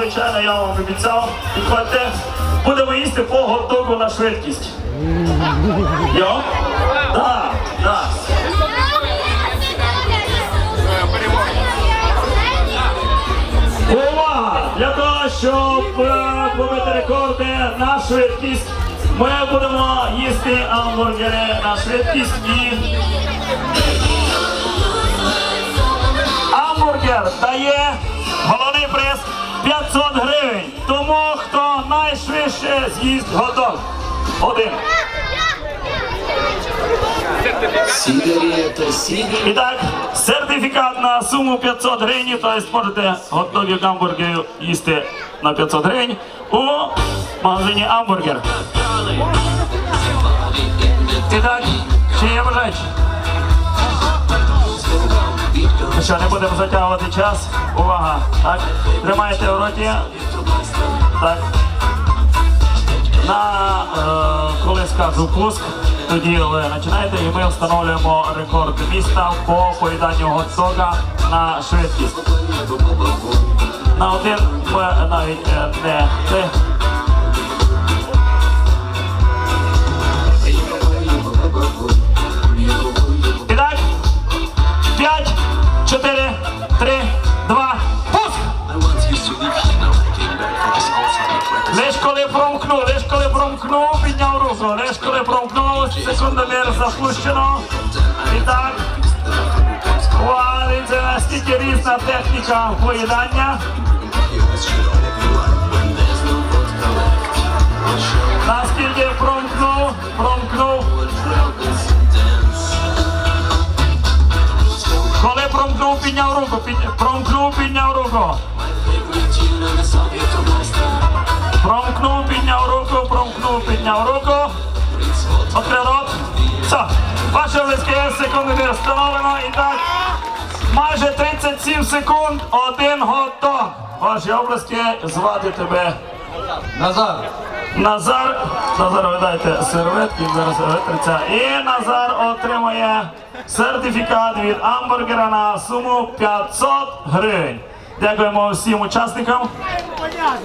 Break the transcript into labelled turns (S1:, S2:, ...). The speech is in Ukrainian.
S1: звичайно, я вам обіцяв. Підходьте. Будемо їсти по готову на швидкість. Йо? Так, так. Для того, щоб е, побити рекорди на швидкість, ми будемо їсти гамбургери на швидкість і Гамбургер дає головний приз 500 гривень. Тому хто найшвидше з'їсть готов. Один. І так, сертифікат на суму 500 гривень, тобто можете готові гамбургери їсти на 500 гривень у магазині Гамбургер. І так, чи є бажаючі? Що, не будемо затягувати час. Увага. Так, тримайте в роті. Так. На е, коли скажу пуск, тоді ви починаєте і ми встановлюємо рекорд міста по поїданню готдога на швидкість. На один ми навіть е, не промкнув, лиш коли промкнув, підняв руку, лиш коли промкнув, секундомір запущено. І так, валиться настільки різна техніка поїдання. Наскільки промкнув, промкнув. Коли промкнув, підняв руку, промкнув, підняв руку. Підняв руку, промкнув, підняв руку. Рот. Все. Ваше близьке секунди встановлено. І так, майже 37 секунд, один готов. Ваші обласки звати тебе
S2: Назар,
S1: Назар. Назар, ви дайте серветки, зараз витриться. І Назар отримує сертифікат від амбургера на суму 500 гривень. Дякуємо всім учасникам.